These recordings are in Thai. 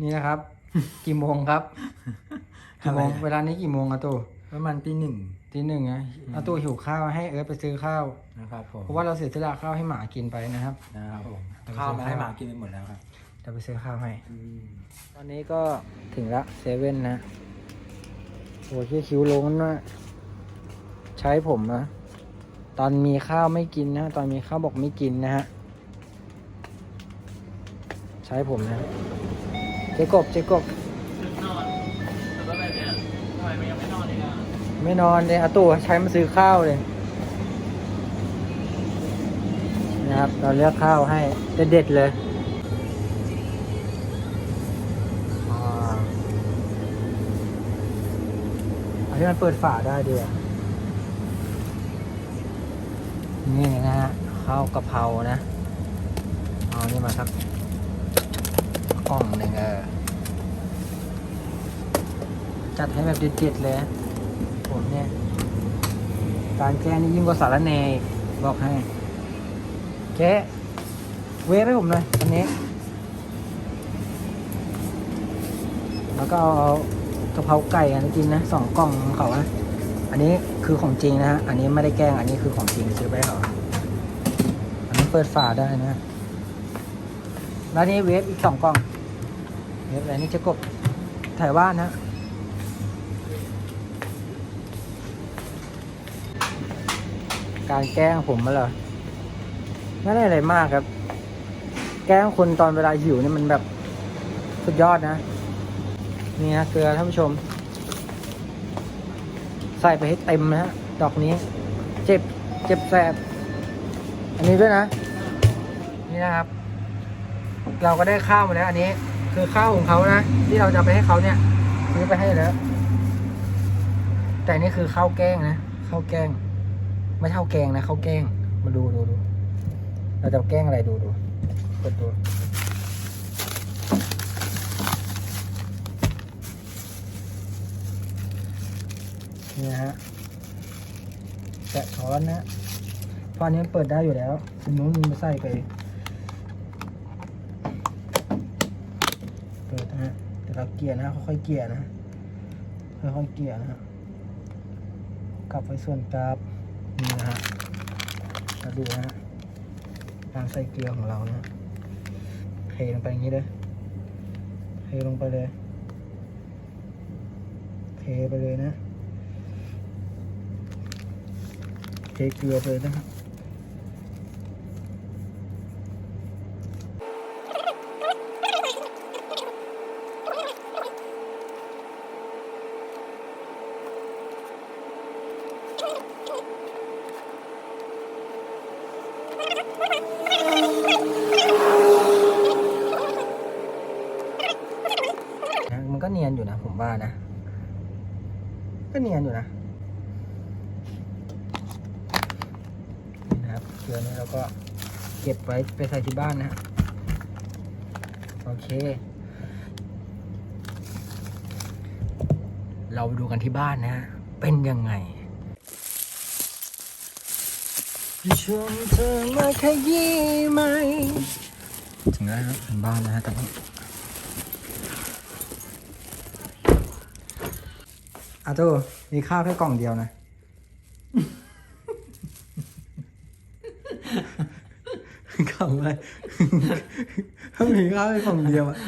นี่นะครับ กี่โมงครับกี่โมงอะไรอะเวลานี้กี่โมงอะตู่ประมาณตีหนึ่งตีหนึ่งอะอาตู่หิวข้าวให้เอิร์ธไปซื้อข้าวนะครับผมเพราะว่าเราเสียสละข้าวให้หมากินไปนะครับนะครับผมเดี๋ยวไปข้าวซื้อมาให้ข้าวหมากินไปหมดแล้วครับเดี๋ยวไปซื้อข้าวให้ตอนนี้ก็ถึงละเซเว่นนะโอ้ยที่คิวโลนนะใช้ผมนะตอนมีข้าวไม่กินนะตอนมีข้าวบอกไม่กินนะฮะใช้ผมนะ เจ๊กบเจ๊กบนอนแล้วก็อะไรเนี่ยทำไมมันยังไม่นอนเลยอะไม่นอนเลยอาตู่ใช้มาซื้อข้าวเลยนะครับ เราเลือกข้าวให้เด็ดๆเลยอ่าเอาที่มันเปิดฝาได้ดีอะนี่นะฮะข้าวกะเพรานะ เอานี่มาสัก กล่องหนึ่งเออ จัดให้แบบเด็ดๆเลย ผมเนี่ยการแก้นี่ยิ่งกว่าสารแนบอกให้แกเวฟให้ผมหน่อยอันนี้ แล้วก็เอากะเพราไก่อันนี้กินนะสองกล่องของเขานะอันนี้คือของจริงนะฮะ อันนี้ไม่ได้แกล้ง อันนี้คือของจริงซื้อไปให้เขาอันนี้เปิดฝาได้นะ แล้วนี่เวฟอีกสองกล่องเวฟอะไรนี่จะกบถ่ายบ้านนะการแกล้งผมมาเหรอไม่ได้อะไรมากครับ แกล้งคนตอนเวลาหิวนี่มันแบบสุดยอดนะ นี่นะเกลือท่านผู้ชม ใส่ไปให้เต็มนะฮะ ดอกนี้ เจ็บ เจ็บแสบ อันนี้ด้วยนะ นี่นะครับ เราก็ได้ข้าวมาแล้ว อันนี้ คือข้าวของเขานะที่เราจะไปให้เขาเนี่ยซื้อไปให้แล้ว แต่นี่คือข้าวแกงนะข้าวแกง ไม่เท่าแกงนะข้าวแกง มาดูดูดูเราจะแกงอะไรดูดูเปิดดูนี่ฮะแกะช้อนนะพราะอันนี้เปิดได้อยู่แล้วอันนู้นมันไม่ใส่ไป ปิดนะฮะแต่เราเกลี่ยนะค่อยๆเกลี่ยนะค่อยๆเกลี่ยนะฮะกลับไปส่วนกราฟนี่นะฮะมาดูนะฮะการใส่เกลือของเรานะเทลงไปอย่างนี้เลยเทลงไปเลยเทไปเลยนะเทเกลือไปเลยนะครับ มันก็เนียนอยู่นะ ผมว่านะ ก็เนียนอยู่นะนี่นะครับเกลือนี้เราก็เก็บไว้ไปใส่ที่บ้านนะ โอเค เราไปดูกันที่บ้านนะ เป็นยังไง ชวนเธอมาขยี้ไหมถึงแล้วนะครับเป็นบ้านนะฮะตอนนี้อาตูมีข้าวแค่กล่องเดียวนะ กล่องอะไรถ้ามีข้าวแค่กล่องเดียวอะ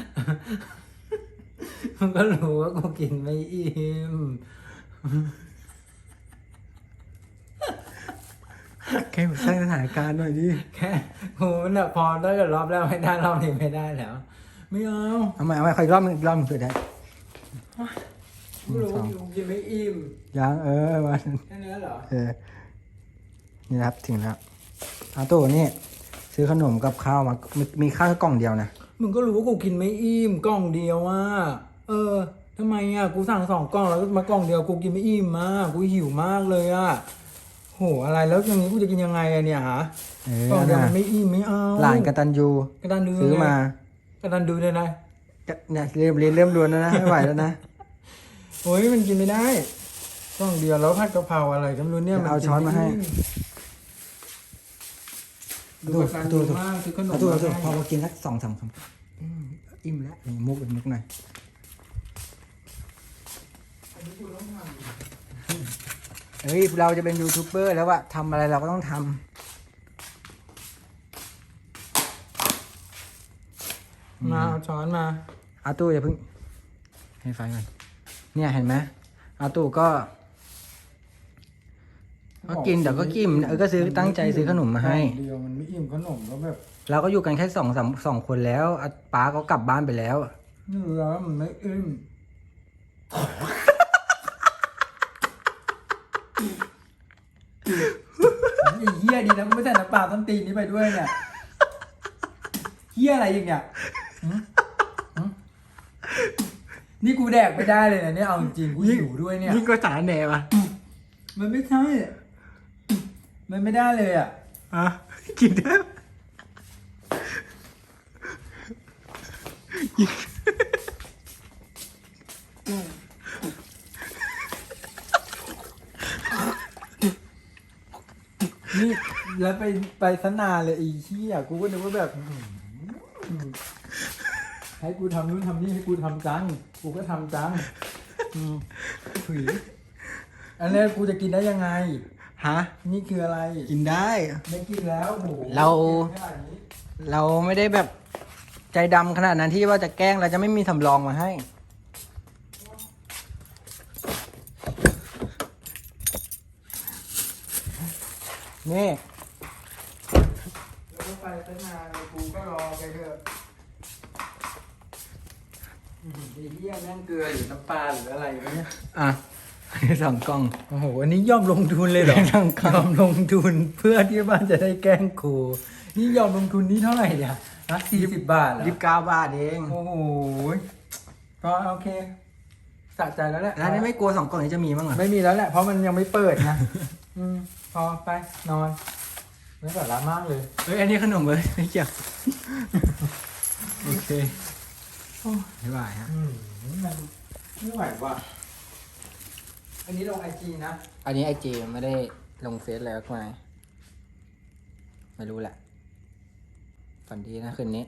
มันก็รู้ว่ากูกินไม่อิ่ม แค่สร้างสถานการณ์หน่อยดิแค่กูน่ะพอถ้าเกิดรอบแรกไม่ได้รอบนี้ไม่ได้แล้ว ไม่เอาเอาใหม่เอาใหม่ขออีกรอบหนึงอีกรอบหนึงเผื่อได้ ไม่รู้ว่ากูกินไม่อิ่มยังเออมาแค่นี้เหรอเออนี่นะครับถึงแล้วอาตูนี่ซื้อขนมกับข้าวมามีมีข้าวแค่กล่องเดียวนะมึงก็รู้ว่ากูกินไม่อิ่มกล่องเดียวอะเออทำไมอะกูสั่งสองกล่องแล้วมากล่องเดียวกูกินไม่อิ่มมากกูหิวมากเลยอะ โหอะไรแล้วอย่างนี้กูจะกินยังไงอะเนี่ยฮะเอกล่องอเดียวนะมันไม่อิ่มไม่เอาหลานกตันยูกระดานดูซื้อมากระดานดูเลยนะก็เนี่ยเริ่มเรียนเริ่มรวนแล้วนะไม่ไหวแล้วนะโอ้ยมันกินไม่ได้กล่องเดียวแล้วผัดกะเพราอะไรก็ไม่รู้เนี่ยมันเอากิช้อนมาให้ดูกระดานดูดูดูมากซื้อขนมอาตูอาตูมาพอให้มากินสักสองสามคำอืมอิ่มแล้วนี่มุกเป็นมุกหน่อย อันนี้กูต้องทำ เฮ้ยเราจะเป็นยูทูบเบอร์แล้วอะทำอะไรเราก็ต้องทำมาเอาช้อนมาอาตู้อย่าเพิ่ง ให้ไฟก่อนเนี่ยเห็นไหมอาตู้ก็ก็กินเดี๋ยวก็กินเออก็ซื้อตั้งใจซื้อขนมมาให้ เดียวมันไม่อิ่มขนมแล้วแบบเราก็อยู่กันแค่สองสามสองคนแล้วอะป้าก็กลับบ้านไปแล้ว เนื้อมันไม่อิ่ม ไอ้เหี้ยดีนะกูไม่ใส่น้ำปลาต้นตีนนี้ไปด้วยเนี่ยเหี้ยอะไรอีกเนี่ยหืมหืมนี่กูแดกไม่ได้เลยนะเนี่ยเอาจริงๆกูหิวด้วยเนี่ย ยิ่งก็สารแหนวะมันไม่ใช่อะมันไม่ได้เลยอะ อะกินได้ นี่แล้วไปไปสนานเลยไอีเหี้ยกูก็นึกว่าแบบอื้อหือให้กูทำนู่นทำนี่ให้กูทำจัง กูก็ทำจังอืมถุยอันนี้กูจะกินได้ยังไง ฮะ นี่คืออะไร กินได้ ไม่กินแล้วโหเราขนาดนี้ เราไม่ได้แบบใจดำขนาดนั้นที่ว่าจะแกล้งเราจะไม่มีสำรองมาให้ นี่แล้วก็ไปสนานเลยกูก็รอไปเถอะอื้อหือไอ้เหี้ยแม่งเกลือหรือน้ำปลาหรืออะไรวะเนี่ยอะสองกล่อง โอ้โหอันนี้ยอมลงทุนเลยเหรอยอมครับยอมลงทุนเพื่อที่บ้านจะได้แกล้งครูนี่ยอมลงทุนนี้เท่าไหร่เนี่ยนะสี่สิบบาทเหรอยี่สิบเก้าบาทเอง โอ้โหก็โอเค สะใจแล้วแหละแล้วนี่ไม่กลัวสองกล่องนี้จะมีบ้างเหรอไม่มีแล้วแหละ เพราะมันยังไม่เปิดนะ อืมพอไปนอนไม่สาระมากเลยเฮ้ยอันนี้ขนมเลยไม่เกี่ยวโอเคบ๊ายบายฮะอืมมันไม่ไหวว่ะอันนี้ลงไอจีนะ อันนี้ไอจีไม่ได้ลงเฟซแล้วทำไมไม่รู้แหละฝันดีนะคืนนี้